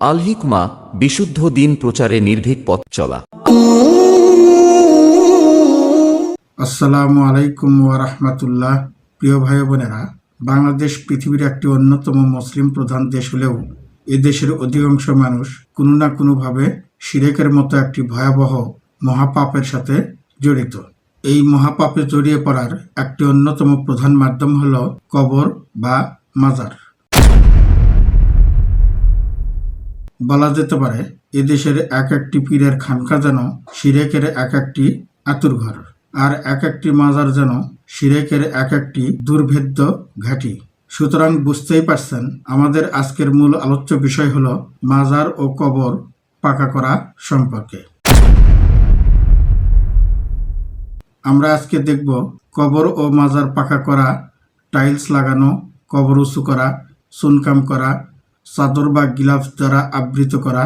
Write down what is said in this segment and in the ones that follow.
আল হিকমা বিশুদ্ধ দিন প্রচারে নির্ভীক পথ চলা। আসসালামু আলাইকুম ওয়ারহমাতুল্লাহ প্রিয় ভাই বোনেরা, বাংলাদেশ পৃথিবীর একটি অন্যতম মুসলিম প্রধান দেশ হলেও এ দেশের অধিকাংশ মানুষ কোনো না কোনোভাবে সিরেকের মতো একটি ভয়াবহ মহাপাপের সাথে জড়িত। এই মহাপাপে জড়িয়ে পড়ার একটি অন্যতম প্রধান মাধ্যম হল কবর বা মাজার। বলা যেতে পারে, এদেশের এক একটি পীরের খানকা যেন সিরেকের এক একটি আতুরঘর আর এক একটি মাজার যেন সিরেকের এক একটি দুর্ভেদ্য ঘাঁটি। সুতরাং বুঝতেই পারছেন, আমাদের আজকের মূল আলোচ্য বিষয় হলো মাজার ও কবর পাকা করা সম্পর্কে। আমরা আজকে দেখব কবর ও মাজার পাকা করা, টাইলস লাগানো, কবর উঁচু করা, চুনকাম করা চাদর বা গিলাফস দ্বারা আবৃত করা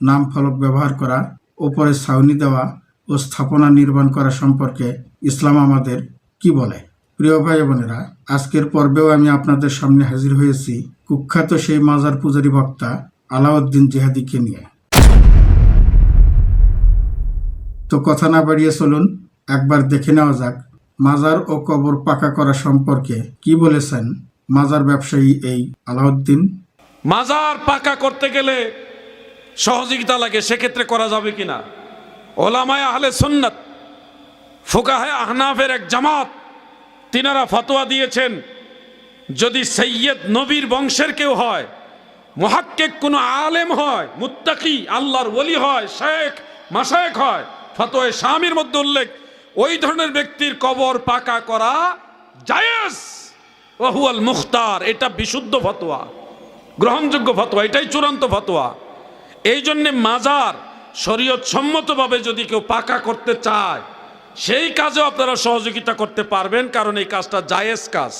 নাম ফলক ব্যবহার করা ওপরে ছাউনি দেওয়া ও স্থাপনা নির্মাণ করা সম্পর্কে ইসলাম আমাদের কি বলে? প্রিয় ভাই বোনেরা, আজকের পর্বেও আমি আপনাদের সামনে হাজির হয়েছি কুখ্যাত সেই মাজার পূজারী বক্তা আলাউদ্দিন জেহাদিকে নিয়ে। তো কথা না বাড়িয়ে চলুন, একবার দেখে নেওয়া যাক মাজার ও কবর পাকা করা সম্পর্কে কি বলেছেন মাজার ব্যবসায়ী এই আলাউদ্দিন। মাজার পাকা করতে গেলে সহযোগিতা লাগে, সেক্ষেত্রে করা যাবে কিনা? ওলামায় আহলে সুন্নত, ফোকাহে আহনাফের এক জামাত, তিনারা ফতোয়া দিয়েছেন, যদি সৈয়দ নবীর বংশের কেউ হয়, মহাক্কেক কোনো আলেম হয়, মুত্তাকি, আল্লাহর ওলি হয়, শেখ মাসায়েক হয় ফতোয় স্বামীর মধ্যে উল্লেখ, ওই ধরনের ব্যক্তির কবর পাকা করা জায়েজ। ওহুয়াল মুখতার, এটা বিশুদ্ধ ফতোয়া। গ্রহণযোগ্য ফতোয়া, এটাই চূড়ান্ত ফতোয়া। এই জন্যে মাজার শরীয়ত সম্মতভাবে যদি কেউ পাকা করতে চায়, সেই কাজেও আপনারা সহযোগিতা করতে পারবেন, কারণ এই কাজটা জায়েজ কাজ।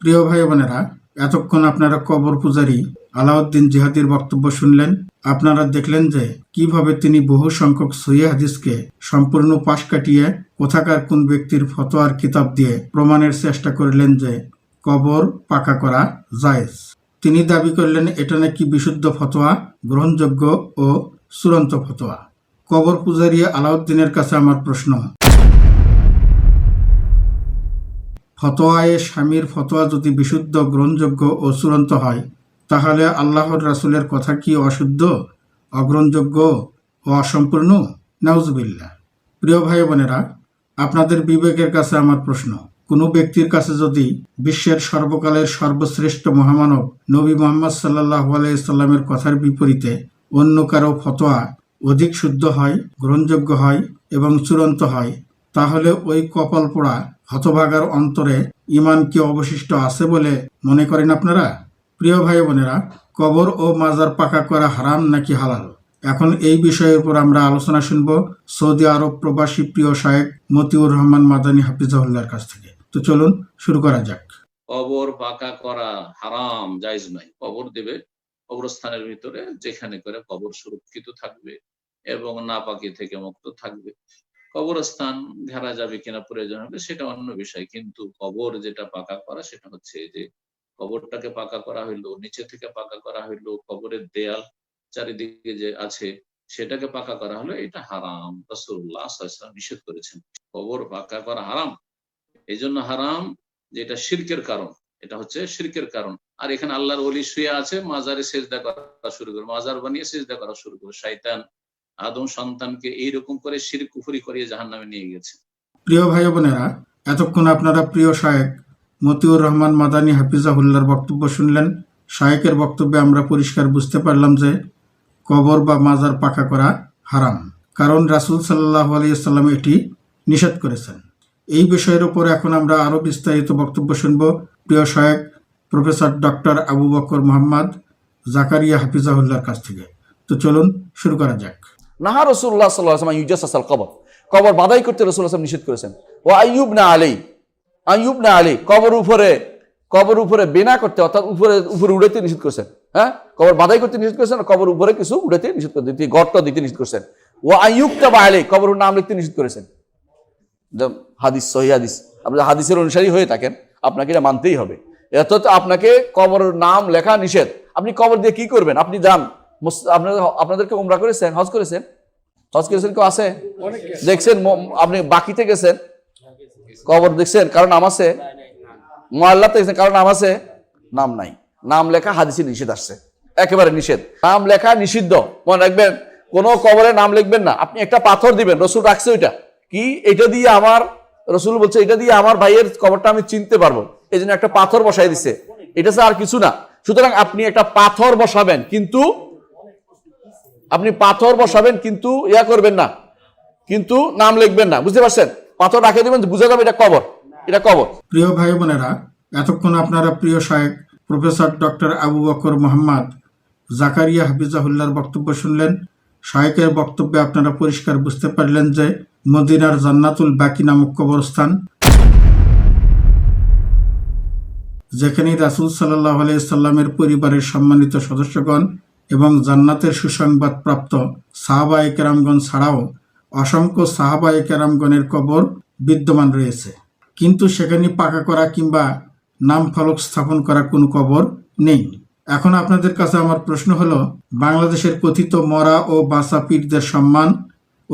প্রিয় ভাই বোনেরা এতক্ষণ আপনারা কবর পূজারী আলাউদ্দিন জিহাদির বক্তব্য শুনলেন। আপনারা দেখলেন যে কীভাবে তিনি বহু সংখ্যক সহিহ হাদিসকে সম্পূর্ণ পাশ কাটিয়ে কোথাকার কোন ব্যক্তির ফতোয়ার কিতাব দিয়ে প্রমাণের চেষ্টা করলেন যে কবর পাকা করা জায়েজ। তিনি দাবি করলেন, এটা নাকি বিশুদ্ধ ফতোয়া, গ্রহণযোগ্য ও চূড়ান্ত ফতোয়া। কবর পূজারী আলাউদ্দিনের কাছে আমার প্রশ্ন। ফতোয়ায়ে স্বামীর ফতোয়া যদি বিশুদ্ধ, গ্রহণযোগ্য ও চূড়ান্ত হয়, তাহলে আল্লাহর রাসুলের কথা কি অশুদ্ধ, অগ্রহণযোগ্য ও অসম্পূর্ণ? নাউজবিল্লা প্রিয় ভাই বোনেরা, আপনাদের বিবেকের কাছে আমার প্রশ্ন। কোনো ব্যক্তির কাছে যদি বিশ্বের সর্বকালের সর্বশ্রেষ্ঠ মহামানব নবী মোহাম্মদ সাল্লাহ আলাইসাল্লামের কথার বিপরীতে অন্য কারও ফতোয়া অধিক শুদ্ধ হয়, গ্রহণযোগ্য হয় এবং চূড়ান্ত হয়, তাহলে ওই কপাল পোড়া হতভাগার অন্তরে ইমান কি অবশিষ্ট আছে বলে মনে করেন আপনারা? প্রিয় ভাই বোনেরা, কবর ও মাজার পাকা করা হারাম নাকি হালাল? এখন এই বিষয়ের উপর আমরা আলোচনা শুনব সৌদি আরব প্রবাসী প্রিয় শায়েক মতিউর রহমান মাদানী হাফিজাহুল্লার কাছ থেকে। তো চলুন শুরু করা যাক। কবর পাকা করা হারাম, জায়জ নাই কবর দেবে কবরস্থানের ভিতরে, যেখানে করে কবর সুরক্ষিত থাকবে এবং নাপাকি থেকে মুক্ত থাকবে। কবরস্থান ঘেরা যাবে কিনা প্রয়োজন হবে, সেটা অন্য বিষয়। কিন্তু কবর যেটা পাকা করা, সেটা হচ্ছে যে কবরটাকে পাকা করা হইল, নিচে থেকে পাকা করা হইল, কবরের দেয়াল চারিদিকে যে আছে, সেটাকে পাকা করা হলো, এটা হারাম। রসুল্লাহ নিষেধ করেছেন। কবর পাকা করা হারাম। এই জন্য হারাম যেটা শিরকের কারণ। এটা হচ্ছে শিরকের কারণ। আর এখানে আল্লাহর ওলি শুয়ে আছে, মাজারে সেজদা করা শুরু করে মাজার বানিয়ে সেজদা করা শুরু করে শয়তান আদম সন্তানকে এইরকম করে শির কুফুরি করিয়ে জাহান নামে নিয়ে গেছে। প্রিয় ভাই বোনেরা, এতক্ষণ আপনারা প্রিয় শায়েক মতিউর রহমান মাদানী হাফিজাহুল্লার বক্তব্য শুনলেন। শায়েকের বক্তব্যে আমরা পরিষ্কার বুঝতে পারলাম যে কবর বা মাজার পাকা করা হারাম। কারণ রাসুল সাল্লাহ আলিয়াল্লাম এটি নিষেধ করেছেন। এই বিষয়ের উপর এখন আমরা আরও বিস্তারিত বক্তব্য শুনব। প্রিয় শায়েক প্রফেসর ডক্টর আবু বকর মোহাম্মদ জাকারিয়া হাফিজাহুল্লার কাছ থেকে। তো চলুন শুরু করা যাক। নাহা রসুল্লাহ সাল্লাহ কবর। কবর বাদাই করতে রসুল আসলাম নিষেধ করেছেন। ও আইয়ুব না আলী আইয়ুব না আলী কবর উপরে কবর উপরে বেনা করতে, অর্থাৎ উপরে উপরে উড়াইতে নিষেধ করেছেন। হ্যাঁ? কবর বাদাই করতে নিষেধ করেছেন কবর উপরে কিছু উড়াইতে নিষেধ করে দিতে গর্ত দিতে নিষেধ করেছেন। ও আইয়ুবটা বা আলী কবর নাম লিখতে নিষেধ করেছেন। হাদিস, সহি হাদিস। আপনি হাদিসের অনুসারী হয়ে থাকেন, আপনাকে এটা মানতেই হবে। অর্থাৎ আপনাকে কবরের নাম লেখা নিষেধ। আপনি কবর দিয়ে কি করবেন? আপনি যান। আপনাদের আপনাদেরকে উমরা করেছেন? হজ করেছেন? হজ করেছেন? কেউ আছে? দেখছেন আপনি বাকিতে গেছেন? কবর দেখছেন? কারণ নাম আছে? মোয়াল্লাতে গেছেন? কারণ নাম আছে? নাম নাই। নাম লেখা হাদিসে নিষেধ আসছে। একেবারে নিষেধ। নাম লেখা নিষিদ্ধ। মনে রাখবেন, কোন কবরে নাম লিখবেন না। আপনি একটা পাথর দিবেন। রসুল রাখছে ওইটা। কি? এটা দিয়ে আমার রসুল বলছে, এটা দিয়ে আমার ভাইয়ের কবরটা আমি চিনতে পারব। এই জন্য একটা পাথর বসাই দিছে। এটা আর কিছু না। সুতরাং আপনি একটা পাথর বসাবেন, কিন্তু আপনি পাথর বসাবেন, কিন্তু ইয়া করবেন না। কিন্তু নাম লিখবেন না। বুঝতে পারছেন? পাথর রাখে দিবেন বুঝে যাবে এটা কবর। এটা কবর। প্রিয় ভাই বোনেরা এতক্ষণ আপনারা প্রিয় শায়েক প্রফেসর ডক্টর আবু বকর মোহাম্মদ জাকারিয়া হাফিজাহুল্লার বক্তব্য শুনলেন। শায়েকের বক্তব্যে আপনারা পরিষ্কার বুঝতে পারলেন যে মদিনার জান্নাতুল বাকি নামক কবরস্থান। যেখানে রাসুল সাল্লাহ সাল্লামের পরিবারের সম্মানিত সদস্যগণ এবং জান্নাতের সুসংবাদ প্রাপ্ত সাহাবা কেরামগণ ছাড়াও অসংখ্য সাহাবা কেরামগণের কবর বিদ্যমান রয়েছে। কিন্তু সেখানে পাকা করা কিংবা নাম ফলক স্থাপন করা কোনো কবর নেই। এখন আপনাদের কাছে আমার প্রশ্ন হলো, বাংলাদেশের কথিত মরা ও বাসা পীরদের সম্মান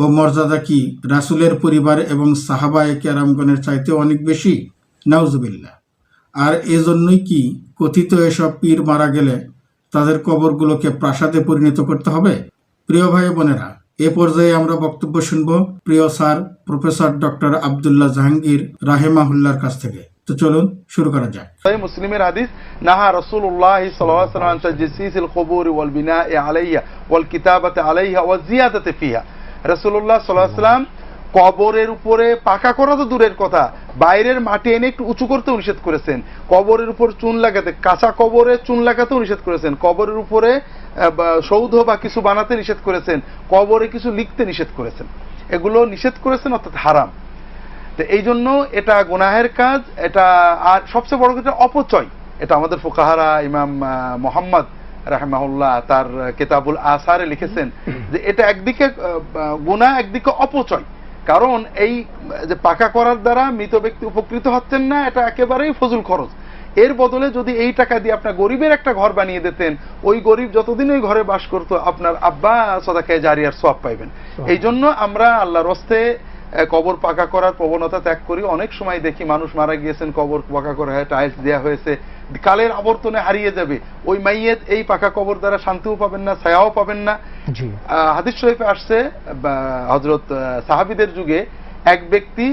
ও মর্যাদা কি রাসুলের পরিবার এবং সাহাবায় কেরামগণের চাইতে অনেক বেশি? নাউজবিল্লা আর এজন্যই কি কথিত এসব পীর মারা গেলে তাদের কবরগুলোকে প্রাসাদে পরিণত করতে হবে? প্রিয় ভাই বোনেরা, এ পর্যায়ে আমরা বক্তব্য শুনব প্রিয় sir professor doctor Abdullah Jahangir রাহেমাহুল্লার কাছ থেকে। তো চলুন শুরু করা যাক। সহি মুসলিমের হাদিস, নাহা রাসূলুল্লাহ সাল্লাল্লাহু আলাইহি ওয়াসাল্লাম তাজিসিল কুবুর ওয়াল বিনাই আলাইহা ওয়াল কিতাবাতে আলাইয়া ওয়া জিয়াদাতি ফিয়া রসুল্লাহ সাল্লাম কবরের উপরে পাকা করা তো দূরের কথা, বাইরের মাটি এনে একটু উঁচু করতে নিষেধ করেছেন। কবরের উপর চুন লাগাতে, কাঁচা কবরে চুন লাগাতেও নিষেধ করেছেন। কবরের উপরে সৌধ বা কিছু বানাতে নিষেধ করেছেন। কবরে কিছু লিখতে নিষেধ করেছেন। এগুলো নিষেধ করেছেন, অর্থাৎ হারাম। তো এই জন্য এটা গোনাহের কাজ, এটা আর সবচেয়ে বড় কথা অপচয়। এটা আমাদের ফোকাহারা ইমাম মোহাম্মদ রাহমাহুল্লাহ তার কেতাবুল আসারে লিখেছেন যে এটা একদিকে আহ, একদিকে অপচয়। কারণ এই যে পাকা করার দ্বারা মৃত ব্যক্তি উপকৃত হচ্ছেন না এটা একেবারেই ফজুল খরচ। এর বদলে যদি এই টাকা দিয়ে আপনার গরিবের একটা ঘর বানিয়ে দিতেন ওই গরিব যতদিন ওই ঘরে বাস করতো আপনার আব্বা সদাকে জারিয়ার সব পাইবেন। এই জন্য আমরা আল্লাহ রস্তে কবর পাকা করার প্রবণতা ত্যাগ করি। অনেক সময় দেখি মানুষ মারা গিয়েছেন কবর পাকা করা হয় টাইলস দেওয়া হয়েছে। কালের আবর্তনে হারিয়ে যাবে। ওই মাইয়েত এই পাকা কবর দ্বারা শান্তিও পাবেন না ছায়াও পাবেন না। হাদিস শরীফে আসছে হজরত সাহাবিদের যুগে এক ব্যক্তি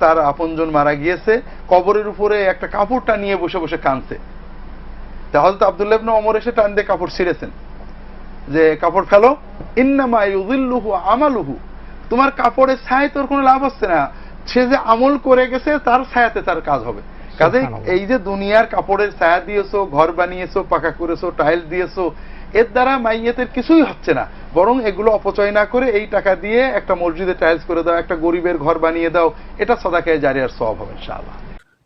তার আপনজন মারা গিয়েছে কবরের উপরে একটা কাপড়টা নিয়ে বসে বসে কাঁদছে। তা হজরত আবদুল্লাহ ইবনে ওমর এসে টান দিয়ে কাপড় ছিঁড়েছেন। যে কাপড় ফেলো ইন্নামা ইউযিল্লুহু আমালুহু। তোমার কাপড়ের ছায় তোর কোনো লাভ হচ্ছে না। সে যে আমল করে গেছে তার ছায়াতে তার কাজ হবে। কাজে এই যে দুনিয়ার কাপড়ের ছায়া দিয়েছ ঘর বানিয়েছো পাকা করেছ টাইল দিয়েছ এর দ্বারা মাইয়াতের কিছুই হচ্ছে না। বরং এগুলো অপচয় না করে এই টাকা দিয়ে একটা মসজিদে টাইলস করে দাও একটা গরিবের ঘর বানিয়ে দাও এটা সদাকায় জারিয়ার সব হবে ইনশাআল্লাহ।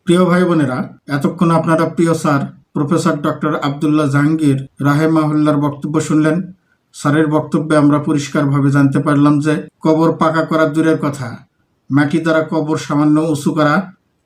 প্রিয় ভাই বোনেরা এতক্ষণ আপনারা প্রিয় sir professor doctor Abdullah Jahangir রাহেমাহুল্লার বক্তব্য শুনলেন। স্যারের বক্তব্যে আমরা পরিষ্কারভাবে জানতে পারলাম যে কবর পাকা করা দূরের কথা মাটি দ্বারা কবর সামান্য উঁচু করা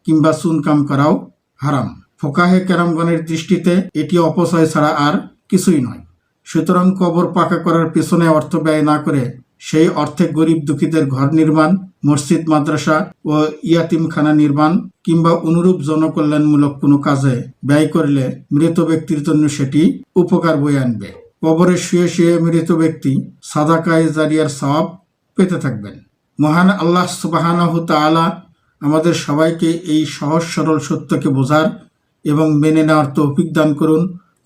কিংবা চুনকাম করাও হারাম। ফোকাহে কেরামগণের দৃষ্টিতে এটি অপচয় ছাড়া আর কিছুই নয়। সুতরাং কবর পাকা করার পেছনে অর্থ ব্যয় না করে সেই অর্থে গরিব দুঃখীদের ঘর নির্মাণ, মসজিদ, মাদ্রাসা ও ইয়াতিমখানা নির্মাণ কিংবা অনুরূপ জনকল্যাণমূলক কোনো কাজে ব্যয় করলে মৃত ব্যক্তির জন্য সেটি উপকার বয়ে আনবে। কবরে শুয়ে শুয়ে মৃত ব্যক্তি সাদাকায় জারিয়ার সওয়াব পেতে থাকবেন। মহান আল্লাহ সুবাহানাহ তাআলা আমাদের সবাইকে এই সহজ সরল সত্যকে বোঝার এবং মেনে নেওয়ার তৌফিক দান করুন।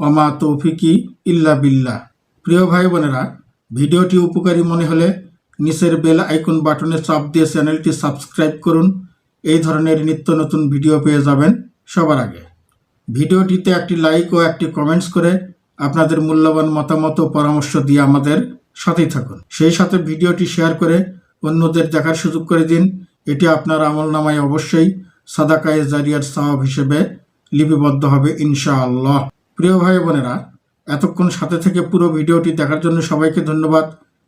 অমা তৌফিকি ইল্লা বিল্লা প্রিয় ভাই বোনেরা, ভিডিওটি উপকারী মনে হলে নিচের বেল আইকন বাটনে চাপ দিয়ে চ্যানেলটি সাবস্ক্রাইব করুন। এই ধরনের নিত্য নতুন ভিডিও পেয়ে যাবেন সবার আগে। ভিডিওটিতে একটি লাইক ও একটি কমেন্টস করে আপনাদের মূল্যবান মতামত ও পরামর্শ দিয়ে আমাদের সাথেই থাকুন। সেই সাথে ভিডিওটি শেয়ার করে অন্যদের দেখার সুযোগ করে দিন। এটি আপনার আমল নামায় অবশ্যই সাদাকায়ে জারিয়ার সাহাব হিসেবে লিপিবদ্ধ হবে, ইনশাআল্লাহ। প্রিয় ভাই বোনেরা, এতক্ষণ সাথে থেকে পুরো ভিডিওটি দেখার জন্য সবাইকে ধন্যবাদ।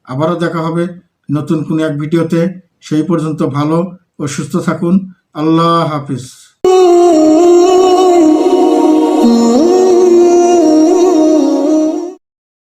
আবারও দেখা হবে নতুন কোনো এক ভিডিওতে। সেই পর্যন্ত ভালো ও সুস্থ থাকুন। আল্লাহ হাফিজ.